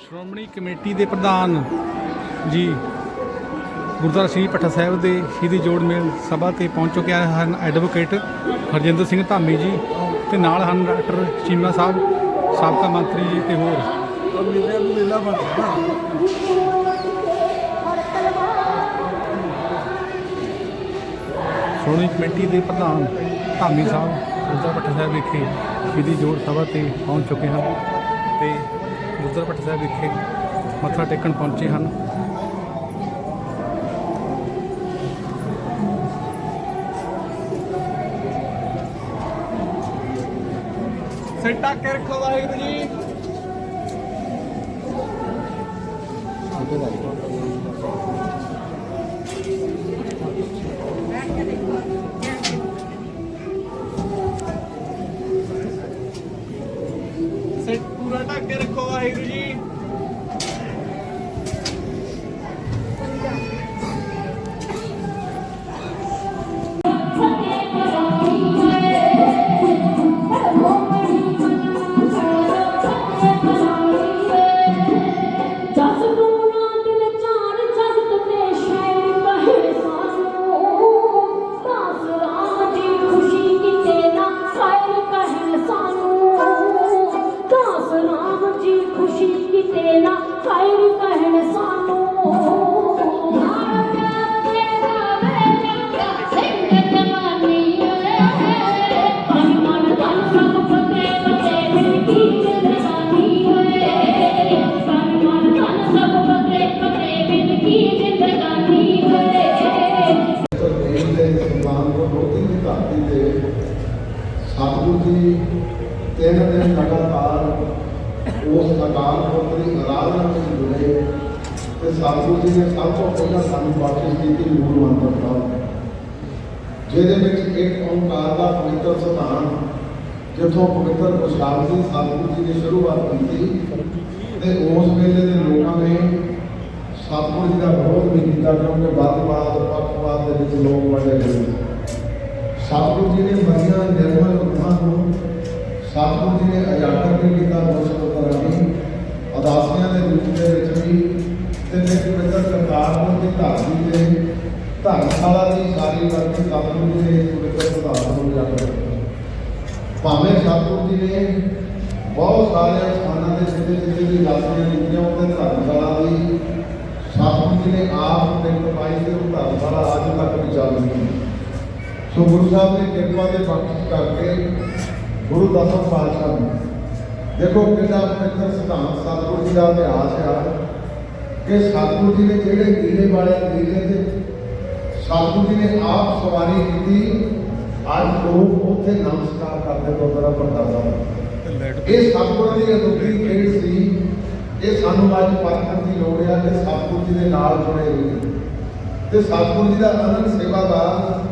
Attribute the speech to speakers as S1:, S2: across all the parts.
S1: Shiromani committee ਦੇ ਪ੍ਰਧਾਨ ਜੀ ਗੁਰਦੁਆਰਾ ਸ੍ਰੀ ਭੱਠਾ ਸਾਹਿਬ ਦੇ ਸ਼ਹੀਦੀ ਜੋੜ ਮੇਲ ਸਭਾ ਤੇ ਪਹੁੰਚ ਚੁੱਕੇ ਹਨ ਐਡਵੋਕੇਟ ਹਰਜਿੰਦਰ ਸਿੰਘ ਧਾਮੀ ਜੀ ਤੇ ਨਾਲ ਹਨ ਡਾਕਟਰ ਚੀਮਾ ਸਾਹਿਬ, ਸਾਬਕਾ ਮੰਤਰੀ ਜੀ ਤੇ ਹੋਰ।
S2: ਮੇਲੇ ਨੂੰ ਮੇਲਾ ਬਣਦਾ
S1: ਸ਼੍ਰੋਮਣੀ ਕਮੇਟੀ ਦੇ ਪ੍ਰਧਾਨ ਧਾਮੀ ਸਾਹਿਬ, ਗੁਰਦੁਆਰਾ ਭੱਠਾ ਸਾਹਿਬ ਵਿਖੇ ਸ਼ਹੀਦੀ ਜੋੜ ਸਭਾ ਤੇ ਪਹੁੰਚ ਚੁੱਕੇ ਹਨ ਤੇ ਗੁਰਦੁਆਰਾ ਭੱਠਾ ਸਾਹਿਬ ਵਿਖੇ ਮੱਥਾ ਟੇਕਣ ਪਹੁੰਚੇ ਹਨ।
S2: ਸਿੱਟਾ ਕੇ ਰੱਖੋ ਵਾਹਿਗੁਰੂ ਜੀ।
S3: your song. ਸਤਿਗੁਰੂ ਜੀ, ਤਿੰਨ ਦਿਨ ਲਗਾਤਾਰ ਉਸ ਅਕਾਲ ਪੁਰਖ ਦੀ ਆਰਾਧਨਾ ਵਿੱਚ ਜੁੜੇ ਤੇ ਸਤਿਗੁਰੂ ਜੀ ਨੇ ਸਭ ਤੋਂ ਪਹਿਲਾਂ ਸਾਨੂੰ ਬਖਸ਼ਿਸ਼ ਕੀਤੀ ਮੂਲ ਮੰਤਰ ਸਾਹਿਬ। ਜਿਹਦੇ ਵਿੱਚ ਇੱਕ ਓੰਕਾਰ ਦਾ ਪਵਿੱਤਰ ਸਥਾਨ, ਜਿੱਥੋਂ ਪਵਿੱਤਰ ਪ੍ਰਸ਼ਾਦ ਦੀ ਸਤਿਗੁਰੂ ਜੀ ਨੇ ਸ਼ੁਰੂਆਤ ਕੀਤੀ ਤੇ ਉਸ ਵੇਲੇ ਦੇ ਲੋਕਾਂ ਨੇ ਸਤਿਗੁਰੂ ਜੀ ਦਾ ਵਿਰੋਧ ਵੀ ਕੀਤਾ ਕਿਉਂਕਿ ਵਾਦਵਾਦ ਪੱਖਵਾਦ ਦੇ ਵਿੱਚ ਲੋਕ ਵੜੇ ਗਏ ਸਤਿਗੁਰੂ ਜੀ ਨੇ ਮਰੀਆਂ ਨਿਰਮਲ ਰੂਹਾਂ ਨੂੰ, ਸਤਿਗੁਰੂ ਜੀ ਨੇ ਅਜਾਗਰ ਵੀ ਕੀਤਾ ਮੁਸ਼ਕਲ ਕਰਾਣੀ ਉਦਾਸੀਆਂ ਦੇ ਰੂਪ ਦੇ ਵਿੱਚ ਵੀ ਤੇ ਪਵਿੱਤਰ ਕਰਤਾਰਪੁਰ ਦੀ ਧਰਤੀ ਤੇ, ਧਰਮਸ਼ਾਲਾ ਦੀ ਸਾਰੀ ਵਰਤੀ ਸਤਿਗੁਰੂ ਜੀ ਨੇ ਪਵਿੱਤਰ ਸਿਧਾਂਤ ਨੂੰ ਉਜਾਗਰ ਭਾਵੇਂ ਸਤਿਗੁਰੂ ਜੀ ਨੇ ਬਹੁਤ ਸਾਰੇ ਸਥਾਨਾਂ ਦੇ ਸਿੱਧੇ ਸਿੱਧੇ ਦੀ ਉਦਾਸੀਆਂ ਕੀਤੀਆਂ ਉਹਦੇ ਧਰਮਸ਼ਾਲਾ ਦੀ ਸਤਿਗੁਰੂ ਜੀ ਨੇ ਆਪ ਟਿਕਟ ਪਾਈ ਤੇ ਉਹ ਧਰਮਸ਼ਾਲਾ ਅੱਜ ਤੱਕ ਵੀ ਚੱਲ ਰਹੀ ਹੈ। ਸੋ ਗੁਰੂ ਸਾਹਿਬ ਨੇ ਕਿਰਪਾ ਦੇ ਬਖਸ਼ ਕਰਕੇ ਗੁਰੂ ਦਸਮ ਪਾਤਸ਼ਾਹ ਨੇ ਦੇਖੋ ਕਿੰਨਾ ਪਵਿੱਤਰ ਸਿਧਾਂਤ ਸਤਿਗੁਰੂ ਜੀ ਦਾ ਇਤਿਹਾਸ ਆ। ਕਿ ਸਤਿਗੁਰੂ ਜੀ ਨੇ ਜਿਹੜੇ ਨੀਲੇ ਵਾਲੇ ਨੀਲੇ ਤੇ ਸਤਿਗੁਰੂ ਜੀ ਨੇ ਆਪ ਸਵਾਰੀ ਕੀਤੀ ਅੱਜ ਲੋਕ ਉੱਥੇ ਨਮਸਕਾਰ ਕਰਦੇ ਗੁਰਦੁਆਰਾ ਪ੍ਰਤਾਪ ਸਾਹਿਬ। ਇਹ ਸਤਿਗੁਰਾਂ ਦੀ ਅਦੁੱਤੀ ਖੇਡ ਸੀ। ਇਹ ਸਾਨੂੰ ਅੱਜ ਪਰਖਣ ਦੀ ਲੋੜ ਹੈ ਕਿ ਸਤਿਗੁਰੂ ਜੀ ਦੇ ਨਾਲ ਜੁੜੇ ਰਹੀਏ ਤੇ ਸਤਿਗੁਰੂ ਜੀ ਦਾ ਅਨੰਦ ਸੇਵਾਦਾਰ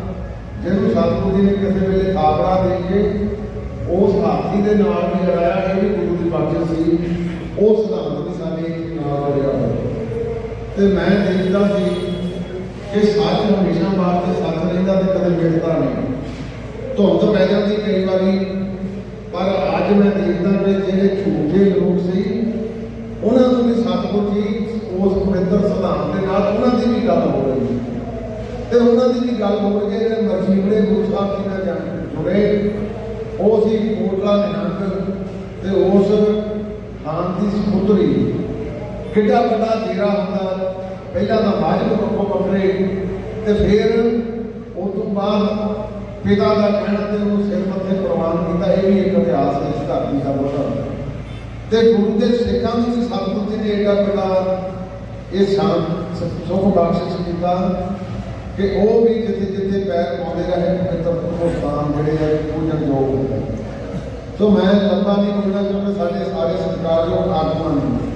S3: ਜਿਹਨੂੰ ਸਤਿਗੁਰੂ ਜੀ ਨੇ ਕਿਸੇ ਵੇਲੇ ਥਾਪੜਾ ਦੇ ਕੇ ਉਸ ਹਾਥੀ ਦੇ ਨਾਲ ਵੀ ਲੜਾਇਆ ਇਹ ਵੀ ਗੁਰੂ ਦੀ ਬਖਸ਼ਿਸ਼ ਸੀ। ਉਸ ਸਿਧਾਂਤ ਵੀ ਸਾਡੇ ਨਾਲ ਜੁੜਿਆ ਹੋਇਆ। ਤੇ ਮੈਂ ਦੇਖਦਾ ਸੀ ਕਿ ਸੱਚ ਹਮੇਸ਼ਾ ਵਾਸਤੇ ਸੱਚ ਰਹਿੰਦਾ ਤੇ ਕਦੇ ਮਿਟਦਾ ਨਹੀਂ। ਧੁੰਦ ਪੈ ਜਾਂਦੀ ਕਈ ਵਾਰੀ, ਪਰ ਅੱਜ ਮੈਂ ਦੇਖਦਾ ਕਿ ਜਿਹੜੇ ਝੂਠੇ ਲੋਕ ਸੀ, ਉਹਨਾਂ ਨੂੰ ਵੀ ਸਤਿਗੁਰੂ ਜੀ ਉਸ ਪਵਿੱਤਰ ਸਿਧਾਂਤ ਦੇ ਨਾਲ ਉਹਨਾਂ ਦੀ ਵੀ ਗੱਲ ਹੋ ਰਹੀ ਹੈ ਤੇ ਉਹਨਾਂ ਦੀ ਵੀ ਗੱਲ ਹੋ ਕੇ ਜਿਹੜੇ ਮਰਜੀਵੜੇ ਗੁਰੂ ਸਾਹਿਬ ਜੀ ਨਾਲ ਜੁੜੇ, ਉਹ ਸੀ ਕੋਟਲਾ ਨਿਹੰਗ ਤੇ ਉਸ ਖਾਨ ਦੀ ਸਪੁੱਤਰੀ। ਕਿੱਡਾ ਵੱਡਾ ਜੇਰਾ ਹੁੰਦਾ, ਪਹਿਲਾਂ ਤਾਂ ਮਾਝਮ ਪੱਖੋਂ ਵੱਖਰੇ ਤੇ ਫਿਰ ਉਸ ਤੋਂ ਬਾਅਦ ਪਿਤਾ ਦਾ ਕਹਿਣਾ ਤੇ ਉਹ ਸਿਰ ਮੱਥੇ ਪ੍ਰਵਾਨ ਕੀਤਾ, ਇਹ ਵੀ ਇੱਕ ਇਤਿਹਾਸ ਹੈ, ਇਸ ਧਰਤੀ ਦਾ ਵੱਡਾ ਤੇ ਗੁਰੂ ਦੇ ਸਿੱਖਾਂ ਨੂੰ ਵੀ ਸਤਿਗੁਰੂ ਜੀ ਨੇ, ਏਡਾ ਵੱਡਾ ਇਹ ਸ਼ਾਨ ਸੁਖ ਬਖਸ਼ਿਸ਼ ਕੀਤਾ। ਕਿ ਉਹ ਵੀ ਜਿੱਥੇ ਜਿੱਥੇ ਪੈਰ ਪਾਉਂਦੇ ਰਹੇ ਪਵਿੱਤਰ ਉਹ ਸਥਾਨ ਜਿਹੜੇ ਆ ਪੂਜਨ ਯੋਗ ਹੁੰਦੇ ਸੋ ਮੈਂ ਲੰਬਾ ਨਹੀਂ ਬੋਲਣਾ ਕਿਉਂਕਿ ਸਾਡੇ ਸਾਰੇ ਸਤਿਕਾਰਯੋਗ ਆਗੂਆਂ ਨੇ।